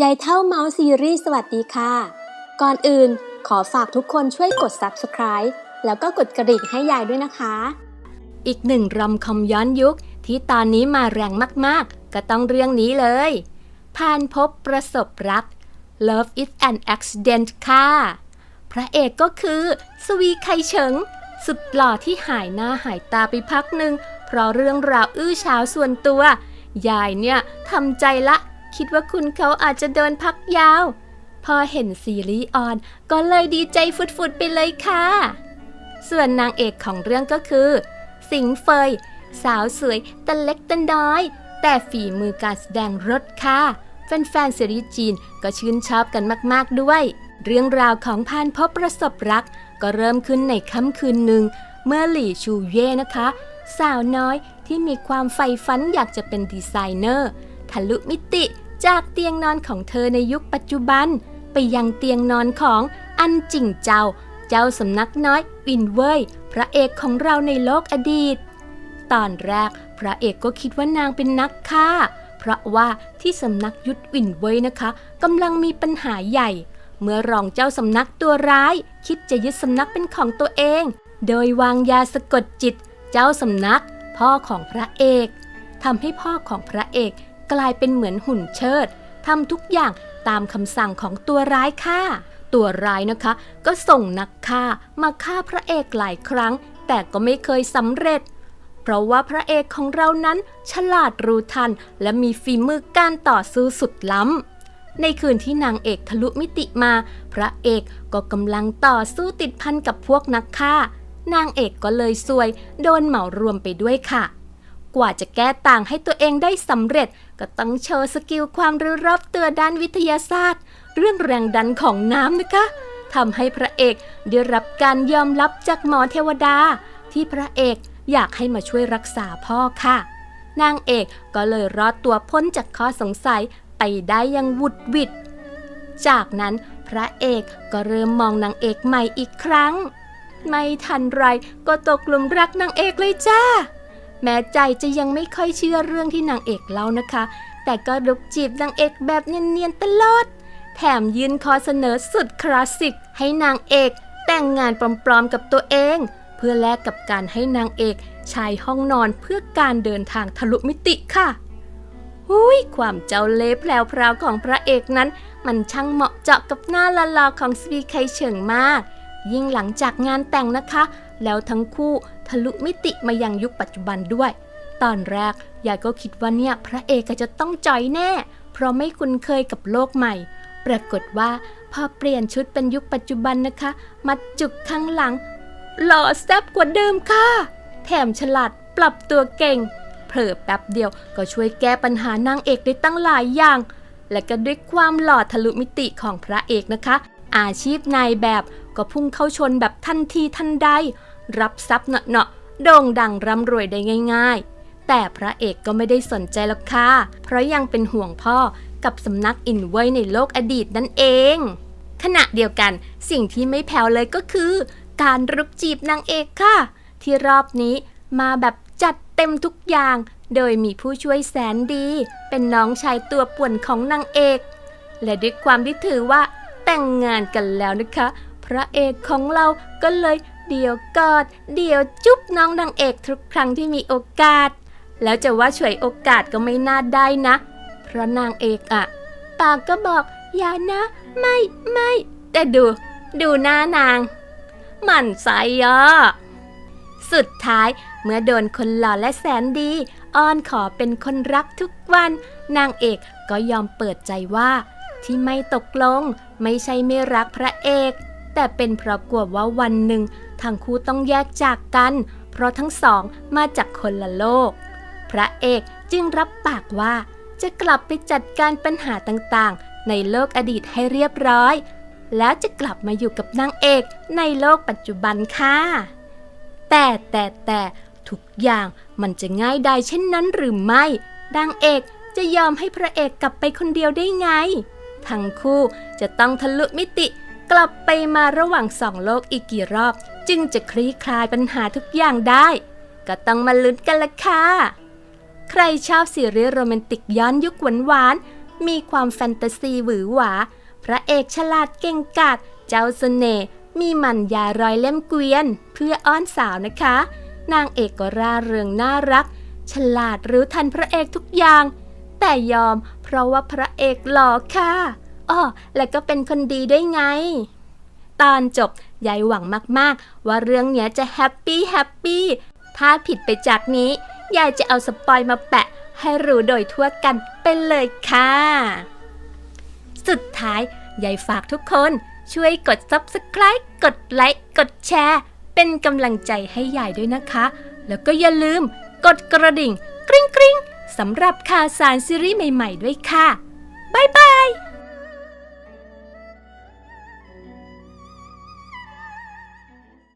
ยายเท่าเมาส์ซีรีส์สวัสดีค่ะ ก่อนอื่นขอฝากทุกคนช่วยกด subscribe แล้วก็กดกระดิ่งให้ยายด้วยนะคะ อีกหนึ่งรอมคอมย้อนยุคที่ตอนนี้มาแรงมากๆ ก็ต้องเรื่องนี้เลยผ่านพบประสบรัก Love is an accident ค่ะ พระเอกก็คือสวีไคเฉิง สุดหล่อที่หายหน้าหายตาไปพักหนึ่ง เพราะเรื่องราวอื้อฉาวส่วนตัว ยายเนี่ยทำใจละ คิดว่าคุณเขาอาจจะเดินพักยาว พอเห็นซีรีส์ออนก็เลยดีใจฟุดๆไปเลยค่ะ ส่วนนางเอกของเรื่องก็คือ สิงเฟย สาวสวยแตะเล็กแตะน้อย แต่ฝีมือการแสดงรถค่ะแฟนๆซีรีส์จีนก็ชื่นชอบกันมากๆด้วย เรื่องราวของพานพบประสบรัก ก็เริ่มขึ้นในค่ำคืนหนึ่ง เมื่อหลี่ชูเย่นะคะ สาวน้อยที่มีความใฝ่ฝันอยากจะเป็นดีไซเนอร์ทะลุมิติ จากเตียงนอนของเธอในยุคปัจจุบัน ไปยังเตียงนอนของอันจิงเจ้า เจ้าสำนักน้อยวินเว่ยพระเอกของเราในโลกอดีต ตอนแรกพระเอกก็คิดว่านางเป็นนักฆ่า เพราะว่าที่สำนักยุทธวินเว่ยนะคะกำลังมีปัญหาใหญ่ เมื่อรองเจ้าสำนักตัวร้าย คิดจะยึดสำนักเป็นของตัวเอง โดยวางยาสะกดจิต เจ้าสำนัก พ่อของพระเอกทำให้พ่อของพระเอก กลายเป็นเหมือนหุ่นเชิดทำทุกอย่างตามคำสั่งของตัวร้ายค่ะตัวร้ายนะคะ ก็ส่งนักฆ่ามาฆ่าพระเอกหลายครั้ง แต่ก็ไม่เคยสำเร็จ เพราะว่าพระเอกของเรานั้นฉลาดรู้ทัน และมีฝีมือการต่อสู้สุดล้ำในคืนที่นางเอกทะลุมิติมา พระเอกก็กำลังต่อสู้ติดพันกับพวกนักฆ่า นางเอกก็เลยซวย โดนเหมารวมไปด้วยค่ะ กว่าจะแก้ต่างให้ตัวเองได้สำเร็จ ก็ต้องโชว์สกิลความรู้รอบตัวด้านวิทยาศาสตร์ เรื่องแรงดันของน้ำนะคะทำให้พระเอกได้รับการยอมรับจากหมอเทวดา ที่พระเอกอยากให้มาช่วยรักษาพ่อค่ะ นางเอกก็เลยรอดตัวพ้นจากข้อสงสัยไปได้อยังวุดวิดจากนั้นพระเอกก็เริ่มมองนางเอกใหม่อีกครั้ง ไม่ทันไรก็ตกหลุมรักนางเอกเลยจ้า แม้ใจจะยังไม่ค่อยเชื่อเรื่องที่นางเอกเล่านะคะ แต่ก็ลุกจีบนางเอกแบบเนียนๆตลอด แถมยื่นข้อเสนอสุดคลาสสิก ให้นางเอก แต่งงานปลอมๆกับตัวเอง เพื่อแลกกับการให้นางเอกใช้ห้องนอนเพื่อการเดินทางทะลุมิติค่ะหุยความเจ้าเล่ห์แพรวๆของพระเอกนั้น มันช่างเหมาะเจาะกับหน้าละลาของสวีไคเฉิงมาก ยิ่งหลังจากงานแต่งนะคะ แล้วทั้งคู่ทะลุมิติมายังยุคปัจจุบันด้วย ตอนแรกยายก็คิดว่าเนี่ยพระเอกจะต้องจอยแน่ เพราะไม่คุ้นเคยกับโลกใหม่ ปรากฏว่าพอเปลี่ยนชุดเป็นยุคปัจจุบันนะคะ มัดจุกข้างหลัง หล่อแซ่บกว่าเดิมค่ะ แถมฉลาดปรับตัวเก่ง เผลอแป๊บเดียวก็ช่วยแก้ปัญหานางเอกได้ตั้งหลายอย่าง และก็ด้วยความหล่อทะลุมิติของพระเอกนะคะ อาชีพนายแบบก็พุ่งเข้าชนแบบทันทีทันใด รับทรัพย์เนาะๆโด่งดังร่ำรวยได้ง่าย ๆ แต่พระเอกก็ไม่ได้สนใจหรอกค่ะ เพราะยังเป็นห่วงพ่อกับสำนักอินเวยในโลกอดีตนั่นเอง ขณะเดียวกันสิ่งที่ไม่แผ่วเลยก็คือ การรุกจีบนางเอกค่ะ ที่รอบนี้มาแบบจัดเต็มทุกอย่าง โดยมีผู้ช่วยแสนดี เป็นน้องชายตัวป่วนของนางเอก และด้วยความที่ถือว่า แต่งงานกันแล้วนะคะ พระเอกของเราก็เลยเดี๋ยวกอด เดี๋ยวจุ๊บน้องนางเอกทุกครั้งที่มีโอกาส แล้วจะว่าฉวยโอกาสก็ไม่น่าได้นะเพราะนางเอกอะปากก็บอกอย่านะ ไม่ไม่ แต่ดู ดูหน้านาง มันใสอะสุดท้ายเมื่อโดนคนหล่อและแสนดีอ้อนขอเป็นคนรักทุกวัน นางเอกก็ยอมเปิดใจว่า ที่ไม่ตกลง ไม่ใช่ไม่รักพระเอก แต่เป็นเพราะกลัวว่าวันหนึ่งทั้งคู่ต้องแยกจากกัน เพราะทั้งสองมาจากคนละโลก พระเอกจึงรับปากว่า จะกลับไปจัดการปัญหาต่างๆ ในโลกอดีตให้เรียบร้อย แล้วจะกลับมาอยู่กับนางเอกในโลกปัจจุบันค่ะ แต่แต่แต่ทุกอย่างมันจะง่ายได้เช่นนั้นหรือไม่นางเอกจะยอมให้พระเอกกลับไปคนเดียวได้ไง ทั้งคู่จะต้องทะลุมิติ กลับไปมาระหว่างสองโลกอีกกี่รอบ จึงจะคลี่คลายปัญหาทุกอย่างได้ ก็ต้องมาลุ้นกันละค่ะ ใครชอบซีรีส์โรแมนติกย้อนยุคหวานๆมีความแฟนตาซีหวือหวา พระเอกฉลาดเก่งกาจเจ้าเสน่ห์มีมันยารอยเล่มเกวียน เพื่ออ้อนสาวนะคะ นางเอกก็ร่าเริงน่ารัก ฉลาดรู้ทันพระเอกทุกอย่าง แต่ยอม เพราะว่าพระเอกหล่อค่ะอ้อและก็เป็นคนดีได้วยไง ตอนจบยายหวังมากๆ ว่าเรื่องเนี้ยจะแฮปปี้แฮปปี้ถ้าผิดไปจากนี้ ยายจะเอาสปอยมาแปะ ให้รู้โดยทั่วกันไปเลยค่ะ สุดท้ายยายฝากทุกคนช่วยกด subscribe กดไลค์ กดแชร์ เป็นกำลังใจให้ยายด้วยนะคะ แล้วก็อย่าลืมกดกระดิ่ง กริ๊งกริ๊ง สำหรับข่าวสารซีรีส์ใหม่ ๆ ด้วยค่ะ บ๊ายบาย